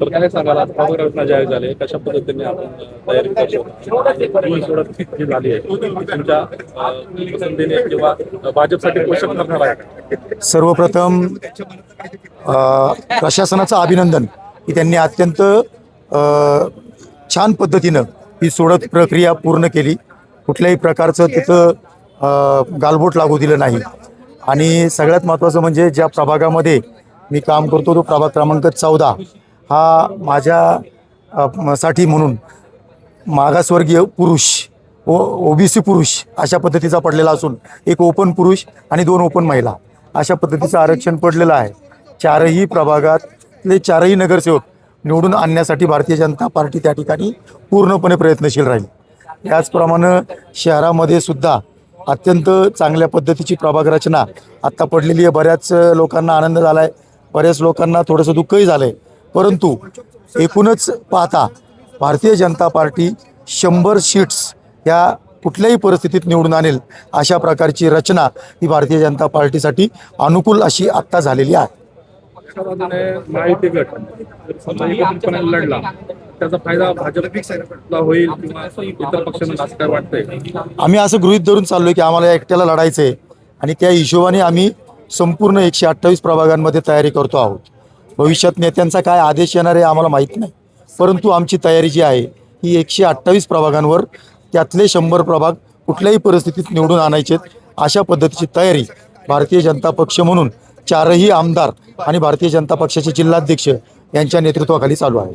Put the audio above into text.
तर काय सांगाल आज जाहीर झाली. कशा पद्धतीने आपण तयारी करतो? सोडत झाली आहे तुमच्या पसंतीने किंवा भाजपसाठी पोषक आहे. सर्वप्रथम प्रशासनाचं अभिनंदन की त्यांनी अत्यंत छान पद्धतीनं ही सोडत प्रक्रिया पूर्ण केली. कुठल्याही प्रकारचं तिथं गालबोट लागू दिलं नाही. आणि सगळ्यात महत्त्वाचं म्हणजे ज्या प्रभागामध्ये मी काम करतो तो प्रभाग क्रमांक चौदा. हा माझ्या साठी म्हणून मागासवर्गीय पुरुष ओ ओबीसी पुरुष अशा पद्धतीचा पडलेला असून एक ओपन पुरुष आणि दोन ओपन महिला अशा पद्धतीचं आरक्षण पडलेलं आहे. चारही प्रभागातले चारही नगरसेवक निवडून आणण्यासाठी भारतीय जनता पार्टी त्या ठिकाणी पूर्णपणे प्रयत्नशील राहील. त्याचप्रमाणे शहरामध्ये सुद्धा अत्यंत चांगल्या पद्धतीची प्रभाग रचना आत्ता पडलेली आहे. बऱ्याच लोकांना आनंद झाला आहे बऱ्याच लोकांना थोडंसं दुःखही झालं आहे परंतु एकूणच पाहता भारतीय जनता पार्टी शंभर सीट्स या कुठल्याही परिस्थितीत निवडून आणेल अशा प्रकारची रचना ही भारतीय जनता पार्टीसाठी अनुकूल अशी आत्ता झालेली आहे. एका बाजूने महायुती गट जर समजा एकत्रितपणे लढला त्याचा फायदा भाजपला होईल किंवा इतर पक्षांना असं काय वाटतंय? आम्ही असं गृहीत धरून चाललो की आम्हाला एकट्याला लढायचं आहे आणि त्या हिशोबाने आम्ही संपूर्ण एकशे अठ्ठावीस प्रभागांमध्ये तयारी करतो आहोत. भविष्यात नेत्यांचा काय आदेश येणार आहे आम्हाला माहीत नाही. परंतु आमची तयारी जी आहे ही एकशे अठ्ठावीस प्रभागांवर त्यातले शंभर प्रभाग कुठल्याही परिस्थितीत निवडून आणायचे अशा पद्धतीची तयारी भारतीय जनता पक्ष म्हणून चारही आमदार आणि भारतीय जनता पक्षाचे जिल्हाध्यक्ष यांच्या नेतृत्वाखाली चालू आहे.